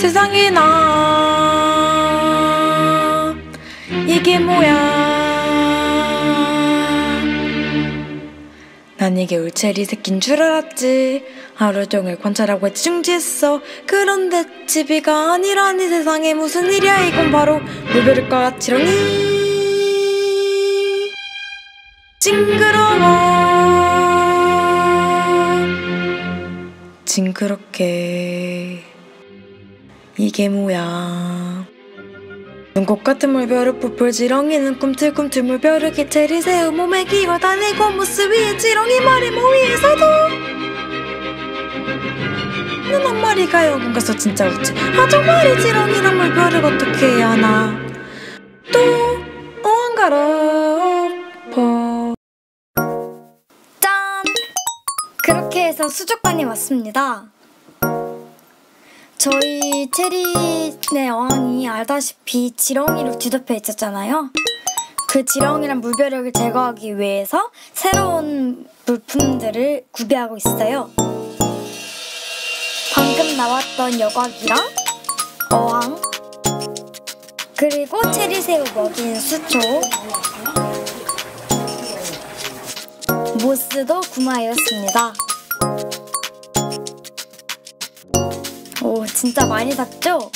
세상에 나 이게 뭐야? 난 이게 울체리 새낀 줄 알았지. 하루 종일 관찰하고 중지했어. 그런데 집이가 아니라니 세상에 무슨 일이야 이건 바로 물벼를과 지렁이 징그러워. 징그럽게 이게 뭐야? 눈꽃 같은 물벼룩 부풀 지렁이는 꿈틀꿈틀 물벼룩이 체리 새우 몸에 기어 다니고 모습 위에 지렁이 머리 모 위에서도. 눈한 마리가 여긴 가서 진짜 웃지. 아 정말이 지렁이랑 물벼룩 어떻게 해야 하나? 또 어한가로 퍼 짠! 그렇게 해서 수족관이 왔습니다. 저희 체리네 어항이 알다시피 지렁이로 뒤덮여 있었잖아요. 그 지렁이랑 물벼룩을 제거하기 위해서 새로운 물품들을 구비하고 있어요. 방금 나왔던 여과기랑 어항 그리고 체리새우 먹인 수초 모스도 구마였습니다. 진짜 많이 샀죠?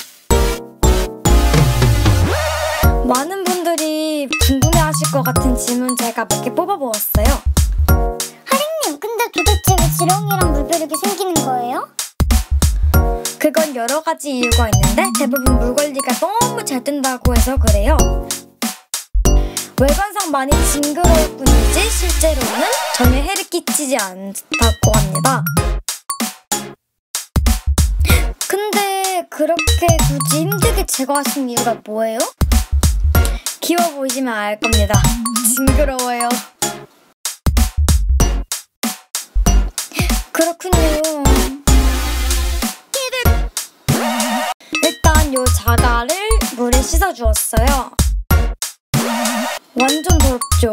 많은 분들이 궁금해 하실 것 같은 질문 제가 몇 개 뽑아보았어요. 하링님, 근데 도대체 왜 지렁이랑 물벼룩이 생기는 거예요? 그건 여러 가지 이유가 있는데 대부분 물 관리가 너무 잘 된다고 해서 그래요. 외관상 많이 징그러울 뿐이지 실제로는 전혀 해를 끼치지 않다고 합니다. 근데 그렇게 굳이 힘들게 제거하신 이유가 뭐예요? 키워 보시면 알 겁니다. 징그러워요. 그렇군요. 일단 요 자갈을 물에 씻어 주었어요. 완전 더럽죠?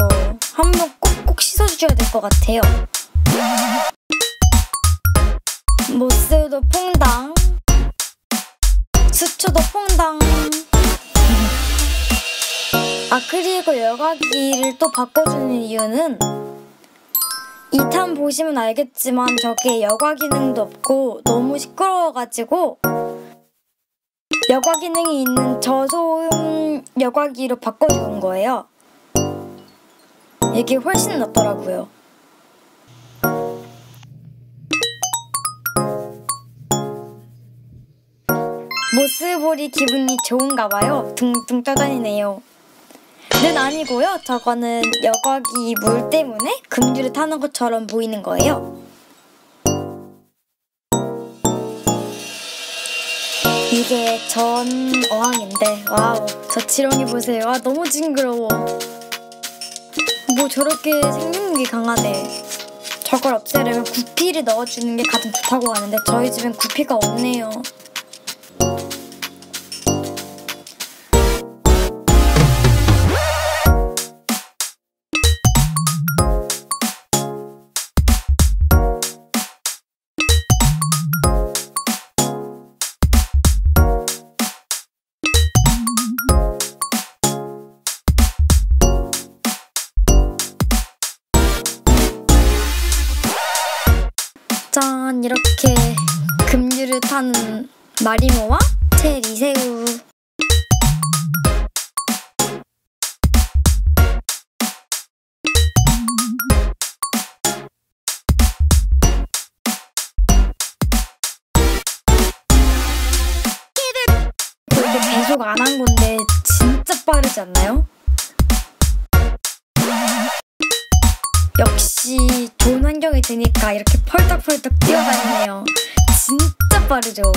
한번 꼭꼭 씻어주셔야 될 것 같아요. 모스도 퐁당, 수초도 퐁당. 아 그리고 여과기를 또 바꿔주는 이유는 2탄 보시면 알겠지만 저게 여과 기능도 없고 너무 시끄러워가지고 여과 기능이 있는 저소음 여과기로 바꿔준 거예요. 이게 훨씬 낫더라고요. 모스볼이 기분이 좋은가 봐요. 둥둥 떠다니네요. 는 아니고요. 저거는 여과기 물 때문에 금주를 타는 것처럼 보이는 거예요. 이게 전 어항인데 와우 저 지렁이 보세요. 아 너무 징그러워. 뭐 저렇게 생명력이 강하대. 저걸 없애려면 구피를 넣어주는 게 가장 좋다고 하는데 저희 집엔 구피가 없네요. 짠 이렇게 급류를 타는 마리모와 체리새우 이렇게 계속 안 한 건데 진짜 빠르지 않나요? 역시 좋은 환경이 되니까 이렇게 펄떡펄떡 뛰어다니네요. 진짜 빠르죠?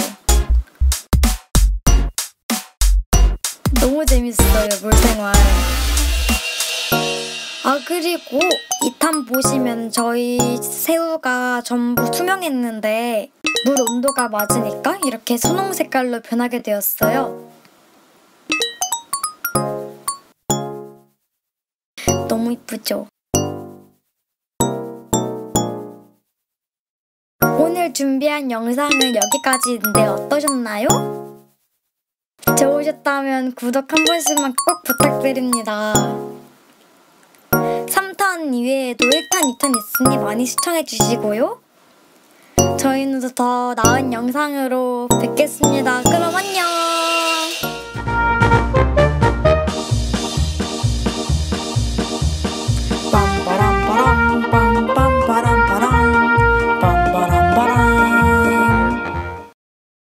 너무 재밌어요, 물생활. 아, 그리고 2탄 보시면 저희 새우가 전부 투명했는데 물 온도가 맞으니까 이렇게 선홍 색깔로 변하게 되었어요. 너무 이쁘죠? 준비한 영상은 여기까지인데 어떠셨나요? 좋으셨다면 구독 한 번씩만 꼭 부탁드립니다. 3탄 이외에도 1탄, 2탄 있으니 많이 시청해 주시고요. 저희는 더 나은 영상으로 뵙겠습니다. 그럼 안녕!